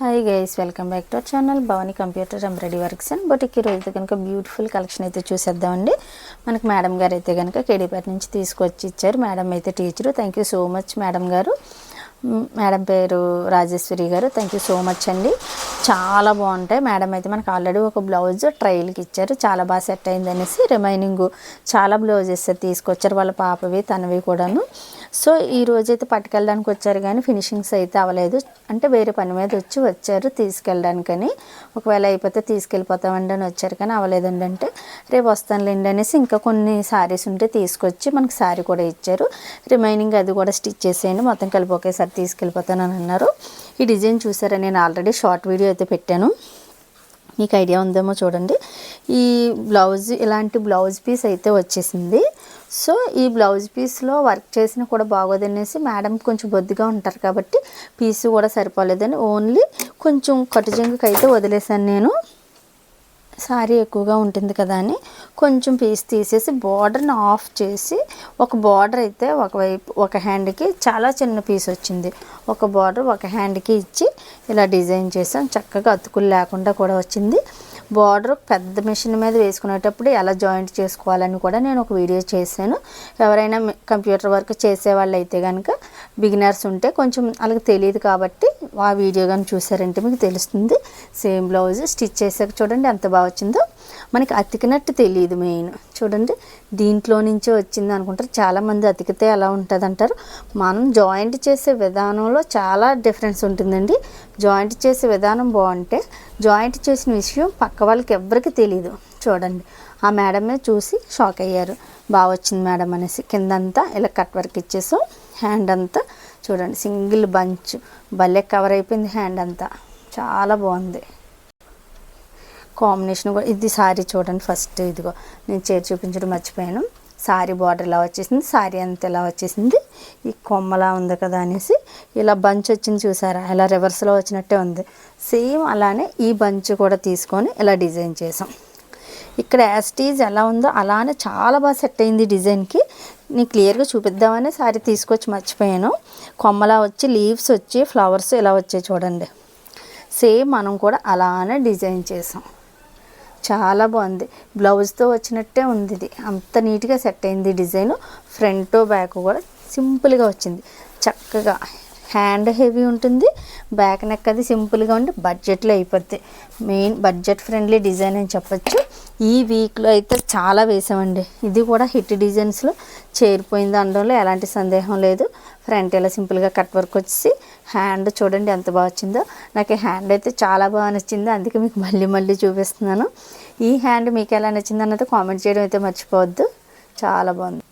Hi guys welcome back to our channel Bhavani computer embroidery works and but ఈ రోజు కనుక beautiful collection అయితే చూసేద్దామండి మనకి మేడం గారు అయితే కనుక కేడీపేట నుంచి తీసుకొచ్చి ఇచ్చారు. మేడం అయితే teacher thank you so much madam గారు. మేడం పేరు రాజేశ్వరి గారు థ్యాంక్ యూ సో మచ్ అండి. చాలా బాగుంటాయి. మేడం అయితే మనకు ఆల్రెడీ ఒక బ్లౌజ్ ట్రయల్కి ఇచ్చారు. చాలా బాగా సెట్ అయింది అనేసి రిమైనింగ్ చాలా బ్లౌజెస్ తీసుకొచ్చారు. వాళ్ళ పాపవి తనవి కూడాను. సో ఈ రోజు అయితే పట్టుకెళ్ళడానికి వచ్చారు కానీ ఫినిషింగ్స్ అయితే అవ్వలేదు. అంటే వేరే పని మీద వచ్చి వచ్చారు తీసుకెళ్ళడానికని. ఒకవేళ అయిపోతే తీసుకెళ్ళిపోతామండి అని వచ్చారు కానీ అవ్వలేదండి అంటే రేపు వస్తానులేండి అనేసి ఇంకా కొన్ని శారీస్ ఉంటే తీసుకొచ్చి మనకి శారీ కూడా ఇచ్చారు. రిమైనింగ్ అది కూడా స్టిచ్ చేసేయండి మొత్తం కలిపి ఒకేసారి తీసుకెళ్ళిపోతానని అన్నారు. ఈ డిజైన్ చూసారా? నేను ఆల్రెడీ షార్ట్ వీడియో అయితే పెట్టాను. మీకు ఐడియా ఉందేమో చూడండి. ఈ బ్లౌజ్ ఇలాంటి బ్లౌజ్ పీస్ అయితే వచ్చేసింది. సో ఈ బ్లౌజ్ పీస్లో వర్క్ చేసిన కూడా బాగోదనేసి మేడం కొంచెం బొద్దుగా ఉంటారు కాబట్టి పీస్ కూడా సరిపోలేదని ఓన్లీ కొంచెం కట్టుజంగుకి అయితే వదిలేసాను నేను. సారీ ఎక్కువగా ఉంటుంది కదా అని కొంచెం పీస్ తీసేసి బార్డర్ని ఆఫ్ చేసి ఒక బార్డర్ అయితే ఒకవైపు ఒక హ్యాండ్కి చాలా చిన్న పీస్ వచ్చింది. ఒక బార్డర్ ఒక హ్యాండ్కి ఇచ్చి ఇలా డిజైన్ చేసాం చక్కగా అతుకులు లేకుండా కూడా వచ్చింది. బార్డర్ పెద్ద మిషన్ మీద వేసుకునేటప్పుడు ఎలా జాయింట్ చేసుకోవాలని కూడా నేను ఒక వీడియో చేశాను. ఎవరైనా కంప్యూటర్ వర్క్ చేసే వాళ్ళు అయితే కనుక బిగినర్స్ ఉంటే కొంచెం వాళ్ళకి తెలియదు కాబట్టి ఆ వీడియో కానీ చూసారంటే మీకు తెలుస్తుంది. సేమ్ బ్లౌజ్ స్టిచ్ చేసాక చూడండి ఎంత బాగా వచ్చిందో. మనకి అతికినట్టు తెలియదు మెయిన్ చూడండి దీంట్లో నుంచే వచ్చింది అనుకుంటారు. చాలామంది అతికితే ఎలా ఉంటుంది అంటారు మనం జాయింట్ చేసే విధానంలో చాలా డిఫరెన్స్ ఉంటుందండి. జాయింట్ చేసే విధానం బాగుంటే జాయింట్ చేసిన విషయం పక్క వాళ్ళకి ఎవ్వరికి తెలియదు చూడండి ఆ మేడమే చూసి షాక్ అయ్యారు. బాగా వచ్చింది మేడం అనేసి కిందంతా ఇలా కట్ వర్క్ ఇచ్చేసాం హ్యాండ్ అంతా చూడండి సింగిల్ బంచ్. భలే కవర్ అయిపోయింది హ్యాండ్ అంతా. చాలా బాగుంది. కాంబినేషన్ కూడా ఇది సారీ చూడండి ఫస్ట్ ఇదిగో నేను చేరి చూపించడం మర్చిపోయాను. సారీ బార్డర్ ఇలా వచ్చేసింది సారీ అంతా ఇలా వచ్చేసింది ఈ కొమ్మలా ఉంది కదా అనేసి ఇలా బంచ్ వచ్చింది చూసారా? ఇలా రివర్స్లో వచ్చినట్టే ఉంది. సేమ్ అలానే ఈ బంచ్ కూడా తీసుకొని ఇలా డిజైన్ చేసాం. ఇక్కడ యాస్టీజ్ ఎలా ఉందో అలానే చాలా బాగా సెట్ అయింది డిజైన్కి నేను క్లియర్గా చూపిద్దామని సారీ తీసుకొచ్చి మర్చిపోయాను. కొమ్మలా వచ్చి లీవ్స్ వచ్చి ఫ్లవర్స్ ఇలా వచ్చాయి చూడండి. సేమ్ మనం కూడా అలానే డిజైన్ చేసాం. చాలా బాగుంది. బ్లౌజ్తో వచ్చినట్టే ఉంది ఇది. అంత నీట్గా సెట్ అయింది డిజైన్ ఫ్రంట్ బ్యాక్ కూడా సింపుల్గా వచ్చింది. చక్కగా. హ్యాండ్ హెవీ ఉంటుంది బ్యాక్ నెక్ అది సింపుల్గా ఉండి బడ్జెట్లో అయిపోద్ది. మెయిన్ బడ్జెట్ ఫ్రెండ్లీ డిజైన్ అని చెప్పొచ్చు. ఈ వీక్లో అయితే చాలా వేసామండి. ఇది కూడా హిట్ డిజైన్స్లో చేరిపోయింది అనడంలో ఎలాంటి సందేహం లేదు. ఫ్రంట్ ఇలా సింపుల్గా కట్ వర్క్ వచ్చి హ్యాండ్ చూడండి ఎంత బాగా వచ్చిందో. నాకు ఈ హ్యాండ్ అయితే చాలా బాగా నచ్చింది అందుకే మీకు మళ్ళీ మళ్ళీ చూపిస్తున్నాను. ఈ హ్యాండ్ మీకు ఎలా నచ్చింది అన్నది కామెంట్ చేయడం అయితే మర్చిపోవద్దు. చాలా బాగుంది.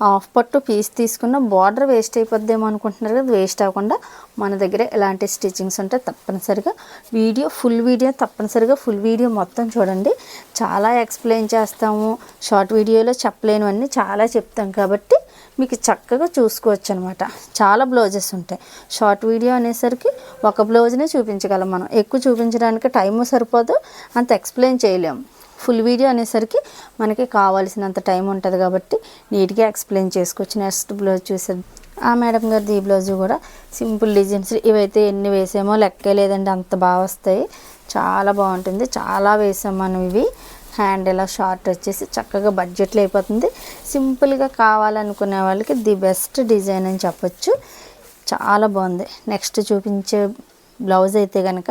హాఫ్ పట్టు పీస్ తీసుకున్న బార్డర్ వేస్ట్ అయిపోద్దేమో అనుకుంటున్నారు కదా వేస్ట్ అవ్వకుండా మన దగ్గర ఎలాంటి స్టిచ్చింగ్స్ ఉంటే తప్పనిసరిగా వీడియో ఫుల్ వీడియో తప్పనిసరిగా ఫుల్ వీడియో మొత్తం చూడండి. చాలా ఎక్స్ప్లెయిన్ చేస్తాము షార్ట్ వీడియోలో చెప్పలేనివన్నీ చాలా చెప్తాం కాబట్టి మీకు చక్కగా చూసుకోవచ్చు అనమాట చాలా బ్లౌజెస్ ఉంటాయి. షార్ట్ వీడియో అనేసరికి ఒక బ్లౌజ్నే చూపించగలం మనం. ఎక్కువ చూపించడానికి టైం సరిపోదు అంత ఎక్స్ప్లెయిన్ చేయలేము. ఫుల్ వీడియో అనేసరికి మనకి కావాల్సినంత టైం ఉంటుంది కాబట్టి నీట్గా ఎక్స్ప్లెయిన్ చేసుకోవచ్చు. నెక్స్ట్ బ్లౌజ్ చూసేది ఆ మేడం గారిది ఈ బ్లౌజ్ కూడా సింపుల్ డిజైన్స్ ఇవైతే ఎన్ని వేసామో లెక్కే లేదండి. అంత బాగా వస్తాయి. చాలా బాగుంటుంది. చాలా వేసాం మనం ఇవి. హ్యాండ్ ఇలా షార్ట్ వచ్చేసి చక్కగా బడ్జెట్లో అయిపోతుంది. సింపుల్గా కావాలనుకునే వాళ్ళకి ది బెస్ట్ డిజైన్ అని చెప్పొచ్చు. చాలా బాగుంది. నెక్స్ట్ చూపించే బ్లౌజ్ అయితే కనుక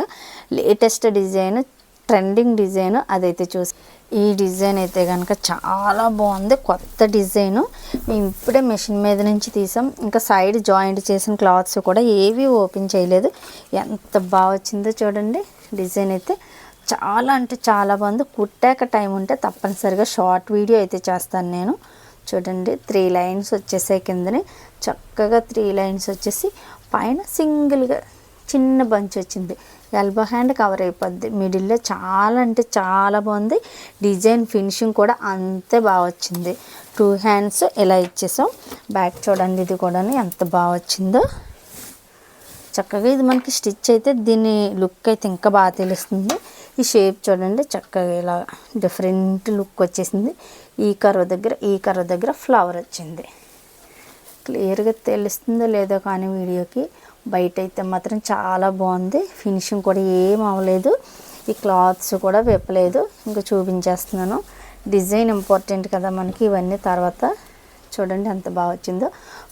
లేటెస్ట్ డిజైన్ ట్రెండింగ్ డిజైన్ అదైతే చూసి ఈ డిజైన్ అయితే కనుక చాలా బాగుంది. కొత్త డిజైన్. మేము ఇప్పుడే మెషిన్ మీద నుంచి తీసాం. ఇంకా సైడ్ జాయింట్ చేసిన క్లాత్స్ కూడా ఏవి ఓపెన్ చేయలేదు. ఎంత బాగా వచ్చిందో చూడండి. డిజైన్ అయితే చాలా అంటే చాలా బాగుంది. కుట్టాక టైం ఉంటే తప్పనిసరిగా షార్ట్ వీడియో అయితే చేస్తాను నేను. చూడండి త్రీ లైన్స్ వచ్చేసాయి కిందని. చక్కగా త్రీ లైన్స్ వచ్చేసి పైన సింగిల్గా చిన్న బంచ్ వచ్చింది. ఎల్బో హ్యాండ్ కవర్ అయిపోద్ది. మిడిల్లో చాలా అంటే చాలా బాగుంది. డిజైన్ ఫినిషింగ్ కూడా అంతే బాగా వచ్చింది. టూ హ్యాండ్స్ ఇలా ఇచ్చేసాం? బ్యాక్ చూడండి ఇది కూడా ఎంత బాగా వచ్చిందో. చక్కగా ఇది మనకి స్టిచ్ అయితే దీని లుక్ అయితే ఇంకా బాగా తెలుస్తుంది. ఈ షేప్ చూడండి చక్కగా ఇలా డిఫరెంట్ లుక్ వచ్చేసింది. ఈ కర్వ్ దగ్గర ఈ కర్వ్ దగ్గర ఫ్లవర్ వచ్చింది. క్లియర్గా తెలుస్తుందో లేదో కానీ వీడియోకి బయట అయితే మాత్రం చాలా బాగుంది. ఫినిషింగ్ కూడా ఏం అవ్వలేదు. ఈ క్లాత్స్ కూడా విప్పలేదు. ఇంకా చూపించేస్తున్నాను. డిజైన్ ఇంపార్టెంట్ కదా మనకి ఇవన్నీ తర్వాత. చూడండి ఎంత బాగా వచ్చిందో.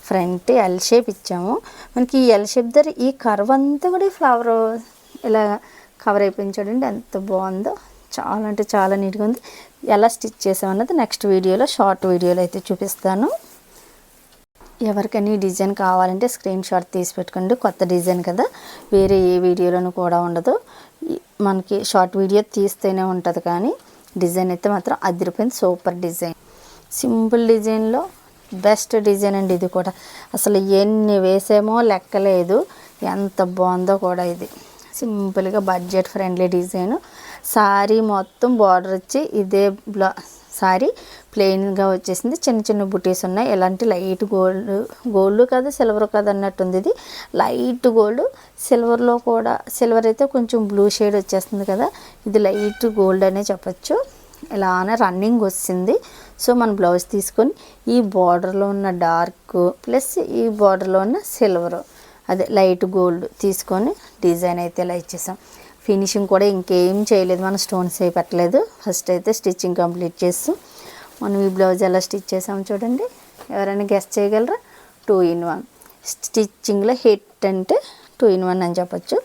ఫ్రంట్ ఎల్ షేప్ ఇచ్చాము. మనకి ఈ ఎల్ షేప్ దగ్గర ఈ కర్వ్ అంతా కూడా ఈ ఫ్లవర్ ఇలా కవర్ అయిపోయింది చూడండి ఎంత బాగుందో. చాలా అంటే చాలా నీట్గా ఉంది. ఎలా స్టిచ్ చేసామన్నది నెక్స్ట్ వీడియోలో షార్ట్ వీడియోలో అయితే చూపిస్తాను. ఎవరికైనా డిజైన్ కావాలంటే స్క్రీన్ షాట్ తీసి పెట్టుకోండి. కొత్త డిజైన్ కదా. వేరే ఏ వీడియోలోనూ కూడా ఉండదు. మనకి షార్ట్ వీడియో తీస్తేనే ఉంటుంది కానీ డిజైన్ అయితే మాత్రం అదిరిపోయింది. Super design. సింపుల్ డిజైన్లో బెస్ట్ డిజైన్ అండి ఇది కూడా. అసలు ఎన్ని వేసేమో లెక్కలేదు. ఎంత బాగుందో కూడా ఇది. సింపుల్గా బడ్జెట్ ఫ్రెండ్లీ డిజైన్. సారీ మొత్తం బార్డర్ వచ్చి ఇదే బ్లా సారీ ప్లెయిన్గా వచ్చేసింది. చిన్న చిన్న బుటీస్ ఉన్నాయి. ఎలాంటి లైట్ గోల్డ్ గోల్డ్ కాదు సిల్వర్ కాదు అన్నట్టుంది ఇది. లైట్ గోల్డ్ సిల్వర్లో కూడా సిల్వర్ అయితే కొంచెం బ్లూ షేడ్ వచ్చేస్తుంది కదా. ఇది లైట్ గోల్డ్ అనే చెప్పచ్చు. ఇలానే రన్నింగ్ వచ్చింది సో మన బ్లౌజ్ తీసుకొని ఈ బార్డర్లో ఉన్న డార్క్ ప్లస్ ఈ బార్డర్లో ఉన్న సిల్వర్ అదే లైట్ గోల్డ్ తీసుకొని డిజైన్ అయితే ఇలా ఇచ్చేసాం. ఫినిషింగ్ కూడా ఇంకేం చేయలేదు. మనం స్టోన్స్ ఏ పెట్టలేదు. ఫస్ట్ అయితే స్టిచ్చింగ్ కంప్లీట్ చేస్తాం మనం ఈ బ్లౌజ్ ఎలా స్టిచ్ చేసాము చూడండి. ఎవరైనా గెస్ట్ చేయగలరా? టూ ఇన్ వన్ స్టిచ్చింగ్లో హిట్ అంటే టూ ఇన్ వన్ అని చెప్పచ్చు.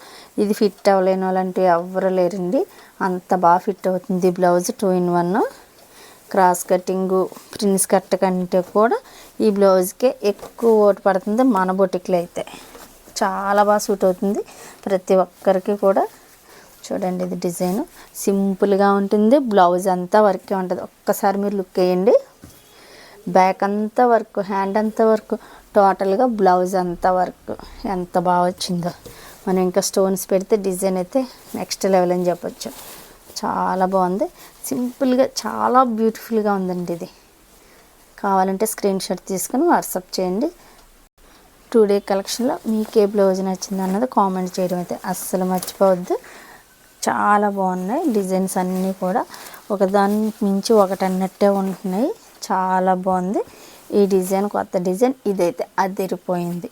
ఇది ఫిట్ అవ్వలేని వాళ్ళంటే ఎవరు లేరండి. అంత బాగా ఫిట్ అవుతుంది blouse. Two in one cross cutting prince cut కంటే కూడా ఈ బ్లౌజ్కే ఎక్కువ ఓటు పడుతుంది మన బొటిక్లో అయితే. చాలా బాగా సూట్ అవుతుంది. ప్రతి ఒక్కరికి కూడా చూడండి ఇది డిజైన్. సింపుల్గా ఉంటుంది. బ్లౌజ్ అంతా వర్కే ఉంటుంది. ఒక్కసారి మీరు లుక్ వేయండి. బ్యాక్ అంతా వర్క్ హ్యాండ్ అంతా వర్క్ టోటల్గా బ్లౌజ్ అంతా వర్క్ ఎంత బాగా వచ్చిందో. మనం ఇంకా స్టోన్స్ పెడితే డిజైన్ అయితే నెక్స్ట్ లెవెల్ అని చెప్పొచ్చు. చాలా బాగుంది. సింపుల్గా చాలా బ్యూటిఫుల్గా ఉందండి ఇది. కావాలంటే స్క్రీన్ షాట్ తీసుకొని వాట్సాప్ చేయండి. టూ డే కలెక్షన్లో మీకు ఏ బ్లౌజ్ నచ్చింది అన్నది కామెంట్ చేయడం అయితే అస్సలు మర్చిపోవద్దు. చాలా బాగున్నాయి. డిజైన్స్ అన్నీ కూడా ఒకదాని మించి ఒకటి అన్నట్టే ఉంటున్నాయి. చాలా బాగుంది. ఈ డిజైన్ కొత్త డిజైన్ ఇదైతే అదిరిపోయింది.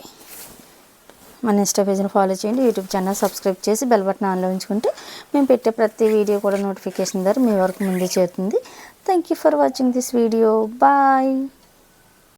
మన ఇన్స్టా పేజ్ని ఫాలో చేయండి. యూట్యూబ్ ఛానల్ సబ్స్క్రైబ్ చేసి బెల్ బటన్ ఆన్లో ఉంచుకుంటే మేము పెట్టే ప్రతి వీడియో కూడా నోటిఫికేషన్ ద్వారా మీ వరకు ముందే చేరుతుంది. Thank you for watching this video bye